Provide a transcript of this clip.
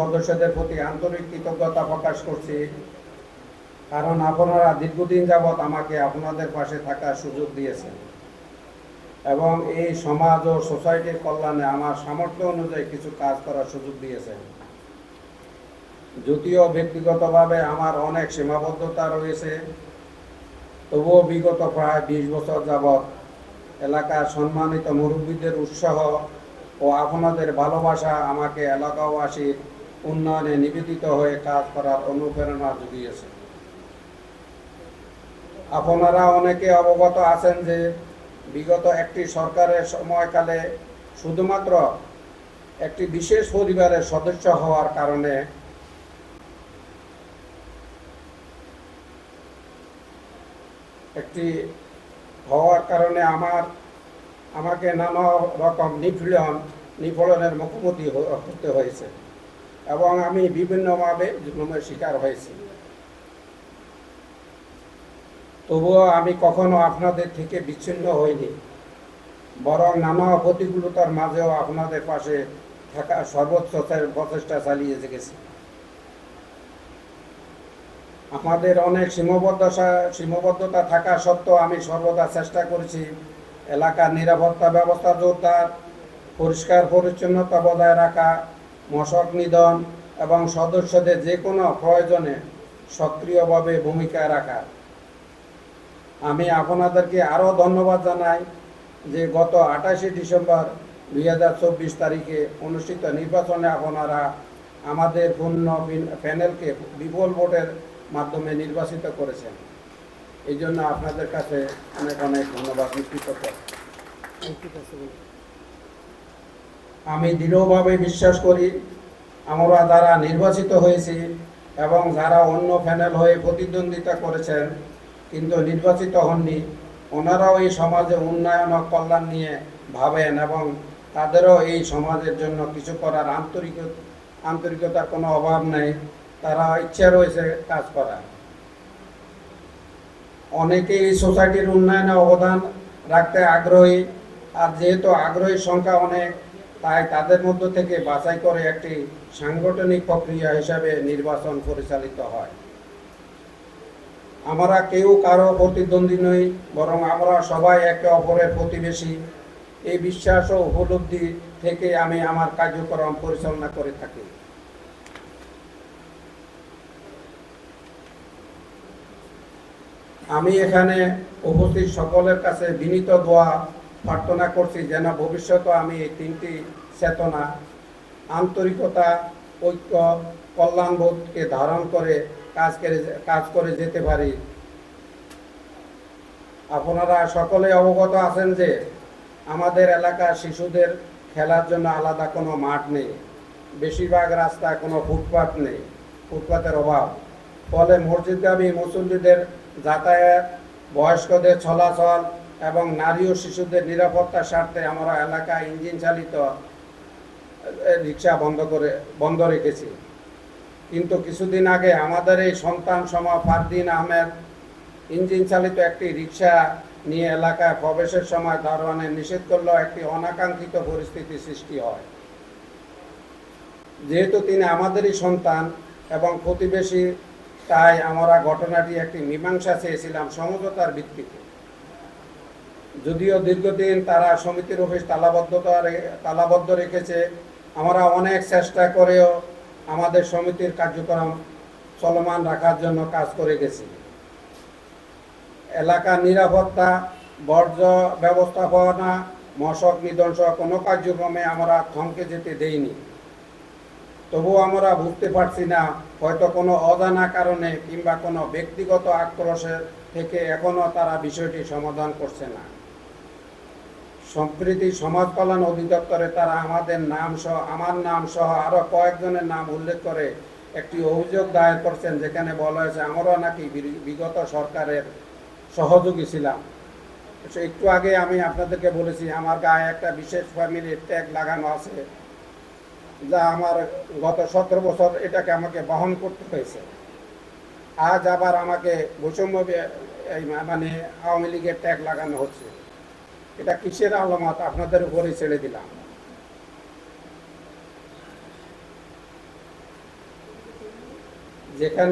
সদস্যদের প্রতি আন্তরিক কৃতজ্ঞতা প্রকাশ করছি। কারণ আপনারা দীর্ঘদিন যাবৎ আমাকে আপনাদের পাশে থাকার সুযোগ দিয়েছেন। এবং এই সমাজ ও সোসাইটির কল্যাণে আমার সামর্থ্য অনুযায়ী কিছু কাজ করার সুযোগ দিয়েছেন। যদিও ব্যক্তিগতভাবে আমার অনেক সীমাবদ্ধতা রয়েছে, তবুও বিগত প্রায় বিশ বছর যাবৎ এলাকার সম্মানিত মুরব্বীদের উৎসাহ ও আপনাদের ভালোবাসা আমাকে এলাকাবাসীর উন্নয়নে নিবেদিত হয়ে কাজ করার অনুপ্রেরণা জুগিয়েছে। আপনারা অনেকে অবগত আছেন যে বিগত একটি সরকারের সময়কালে শুধুমাত্র একটি বিশেষ পরিবারের সদস্য হওয়ার কারণে একটি হওয়ার কারণে আমার, আমাকে নানা রকম নিপীড়ন, নিপীড়নের মুখোমুখি হতে হয়েছে। এবং আমি বিভিন্নভাবে জুলুমের শিকার হয়েছি। তবুও আমি কখনো আপনাদের থেকে বিচ্ছিন্ন হইনি, বরং নানা প্রতিকূলতার মাঝেও আপনাদের পাশে থাকা সর্বোচ্চ প্রচেষ্টা চালিয়ে গেছি আমাদের অনেক সীমাবদ্ধতা সীমাবদ্ধতা থাকা সত্ত্বেও আমি সর্বদা চেষ্টা করেছি এলাকার নিরাপত্তা ব্যবস্থা জোরদার পরিষ্কার পরিচ্ছন্নতা বজায় রাখা মশক নিধন এবং সদস্যদের যে কোনো প্রয়োজনে সক্রিয়ভাবে ভূমিকা রাখা আমি আপনাদেরকে আরও ধন্যবাদ জানাই যে গত আঠাশে ডিসেম্বর দুই হাজার চব্বিশ তারিখে অনুষ্ঠিত নির্বাচনে আপনারা আমাদের পূর্ণ প্যানেলকে বিপুল ভোটের মাধ্যমে নির্বাচিত করেছেন। এই জন্য আপনাদের কাছে অনেক অনেক ধন্যবাদ কৃতজ্ঞ আমি দৃঢ়ভাবে বিশ্বাস করি, আমরা যারা নির্বাচিত হয়েছি এবং যারা অন্য প্যানেল হয়ে প্রতিদ্বন্দ্বিতা করেছেন, কিন্তু নির্বাচিত হননি, ওনারাও এই সমাজে উন্নয়ন ও কল্যাণ নিয়ে ভাবেন এবং তাদেরও এই সমাজের জন্য কিছু করার আন্তরিক, আন্তরিকতার কোনো অভাব নেই, তারা ইচ্ছা রয়েছে কাজ করার। অনেকে এই সোসাইটির উন্নয়নে অবদান রাখতে আগ্রহী, আর যেহেতু আগ্রহীর সংখ্যা অনেক তাই তাদের মধ্য থেকে বাছাই করে একটি সাংগঠনিক প্রক্রিয়া হিসাবে নির্বাচন পরিচালিত হয়। আমরা কেউ কারও প্রতিদ্বন্দ্বী নই, বরং আমরা সবাই একে অপরের প্রতিবেশী। এই বিশ্বাস ও উপলব্ধি থেকে আমি আমার কার্যক্রম পরিচালনা করে থাকি। আমি এখানে উপস্থিত সকলের কাছে বিনীত দোয়া প্রার্থনা করছি যেন ভবিষ্যতে আমি এই তিনটি চেতনা, আন্তরিকতা, ঐক্য, কল্যাণবোধকে ধারণ করে কাজ করে কাজ করে যেতে পারি। আপনারা সকলে অবগত আছেন যে আমাদের এলাকার শিশুদের খেলার জন্য আলাদা কোনো মাঠ নেই। বেশিরভাগ রাস্তায় কোনো ফুটপাত নেই, ফুটপাতের অভাব। ফলে মসজিদগামী মুসল্লিদের যাতায়াত, বয়স্কদের চলাচল এবং নারী ও শিশুদের নিরাপত্তার স্বার্থে আমরা এলাকায় ইঞ্জিন চালিত রিক্সা বন্ধ করে, বন্ধ রেখেছি। কিন্তু কিছুদিন আগে আমাদের এই সন্তান সম ফারদিন আহমেদ ইঞ্জিন চালিত একটি রিক্সা নিয়ে এলাকায় প্রবেশের সময় দারোয়ানে নিষেধ করলেও একটি অনাকাঙ্ক্ষিত পরিস্থিতি সৃষ্টি হয়। যেহেতু তিনি আমাদেরই সন্তান এবং প্রতিবেশী, তাই আমরা ঘটনাটি একটি মীমাংসা চেয়েছিলাম সমঝোতার ভিত্তিতে। যদিও দীর্ঘদিন তারা সমিতির অফিস তালাবদ্ধতা তালাবদ্ধ রেখেছে, আমরা অনেক চেষ্টা করেও আমাদের সমিতির কার্যক্রম চলমান রাখার জন্য কাজ করে গেছি। এলাকার নিরাপত্তা, বর্জ্য ব্যবস্থাপনা, মশক নিধন সহ কোনো কার্যক্রমে আমরা থমকে যেতে দেইনি। তবুও আমরা বুঝতে পারছি না, হয়তো কোনো অজানা কারণে কিংবা কোনো ব্যক্তিগত আক্রোশের থেকে এখনও তারা বিষয়টি সমাধান করছে না। সম্প্রীতি সমাজ কল্যাণ অধিদপ্তরে তারা আমাদের নাম সহ, আমার নাম সহ আরও কয়েকজনের নাম উল্লেখ করে একটি অভিযোগ দায়ের করছেন, যেখানে বলা হয়েছে আমরা নাকি বিগত সরকারের সহযোগী ছিলাম। একটু আগে আমি আপনাদেরকে বলেছি, আমার গায়ে একটা বিশেষ ফ্যামিলির ট্যাগ লাগানো আছে, যা আমার গত সতেরো বছর এটাকে আমাকে বহন করতে হয়েছে। আজ আবার আমাকে বৈষম্য মানে আওয়ামী লীগের ট্যাগ লাগানো হচ্ছে। এটা কিসের আলামত? আপনাদের উপরে ছেড়ে দিলাম। যেখানে